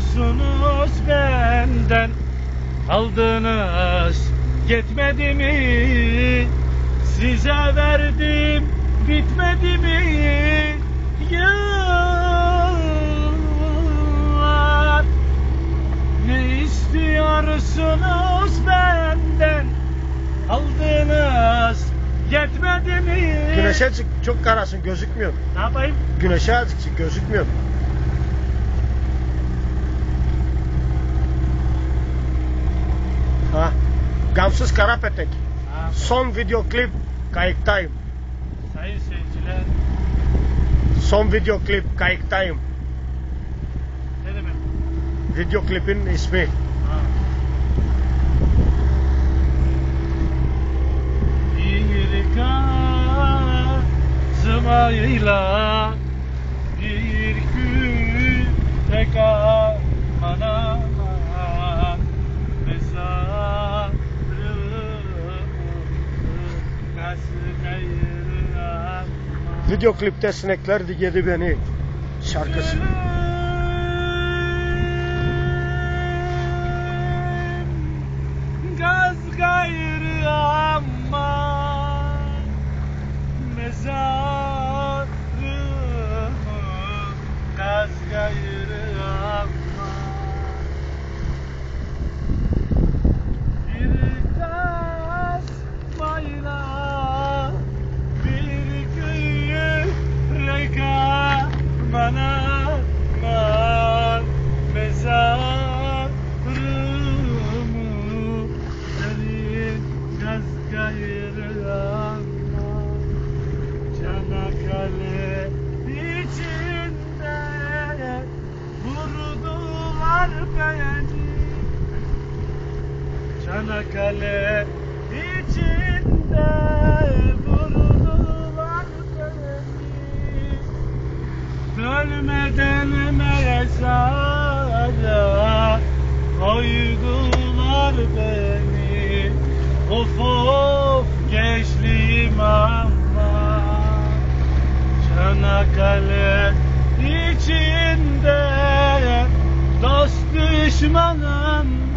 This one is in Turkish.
arıyorsunuz benden Aldınız yetmedi mi Size verdim bitmedi mi Yıllar Ne istiyorsunuz benden Aldınız yetmedi mi Güneşe çık çok karasın gözükmüyor. Ne yapayım? Güneşe azıcık çık gözükmüyor. Gamsız Karapetek. Ha, Son video klip kayıktayım. sayın seyirciler Son video klip kayıktayım. ne demek? Video klipin ismi. Ha. Bir kazmayla Video klipte sinekler yedi beni. Şarkısı. Beni Çanakkale içinde vurdular beni. Ölmeden mezara düşman